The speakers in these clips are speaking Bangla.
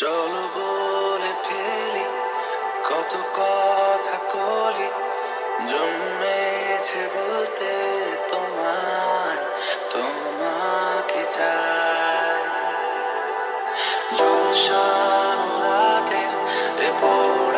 চলো বলে ফেলি কত কথা কলি জন্মেছে বলতে তোমায় তোমাকে চায় জলসান রাতের এপর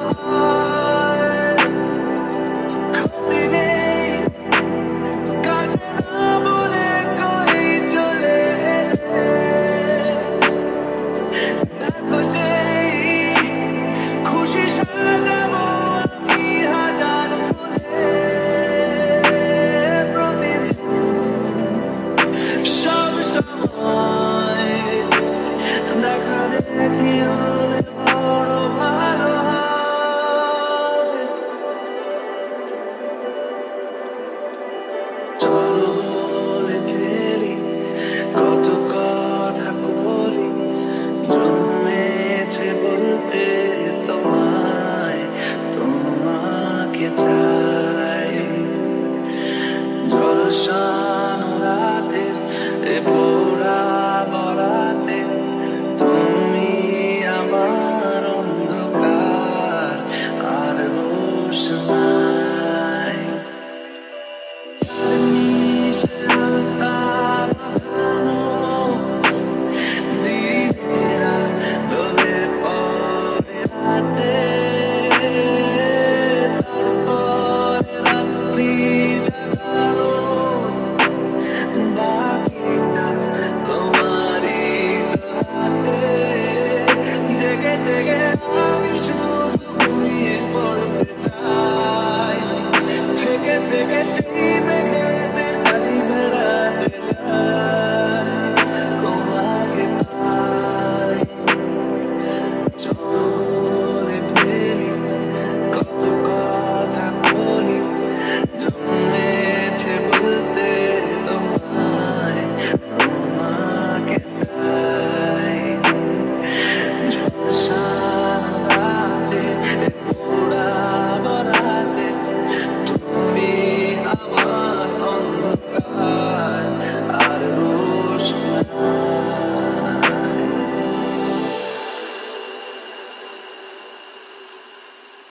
Thank you. কত কথা বলি জন্মেছে বলতে তোমায় তোমাকে চাই। Take it, take it, she make it